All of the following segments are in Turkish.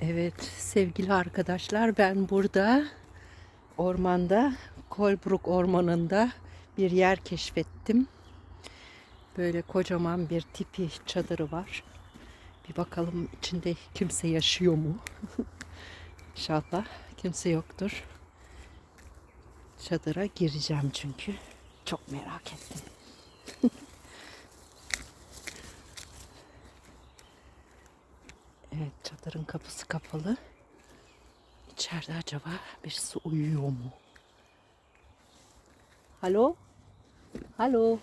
Evet sevgili arkadaşlar ben burada ormanda Kolbruk ormanında bir yer keşfettim. Böyle kocaman bir tipi çadırı var. Bir bakalım içinde kimse yaşıyor mu? İnşallah kimse yoktur. Çadıra gireceğim çünkü. Çok merak ettim. Evet çadırın kapısı kapalı. İçeride acaba birisi uyuyor mu? Alo? Alo?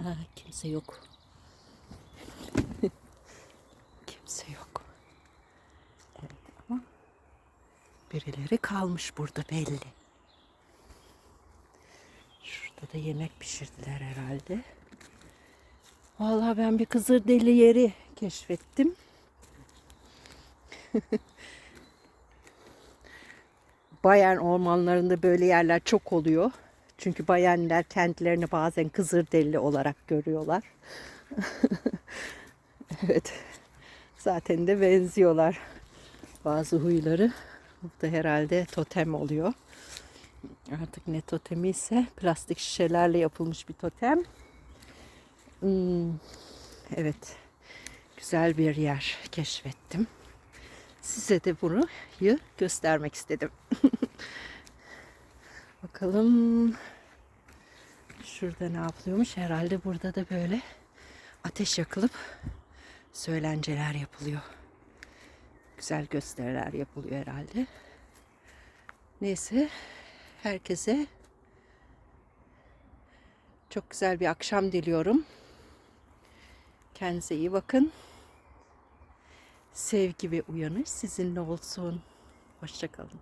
Aa, kimse yok. kimse yok. Evet ama birileri kalmış burada belli. Şurada da yemek pişirdiler herhalde. Vallahi ben bir Kızılderili yeri keşfettim. Bayan ormanlarında böyle yerler çok oluyor. Çünkü bayanlar kendilerini bazen Kızılderili olarak görüyorlar. evet. Zaten de benziyorlar. Bazı huyları. Bu da herhalde totem oluyor. Artık ne totemi ise plastik şişelerle yapılmış bir totem. Hmm, evet. Güzel bir yer keşfettim. Size de bunu göstermek istedim. Bakalım şurada ne yapılıyormuş? Herhalde burada da böyle ateş yakılıp söylenceler yapılıyor. Güzel gösteriler yapılıyor herhalde. Neyse herkese çok güzel bir akşam diliyorum. Kendinize iyi bakın. Sevgi ve uyanış sizinle olsun. Hoşçakalın.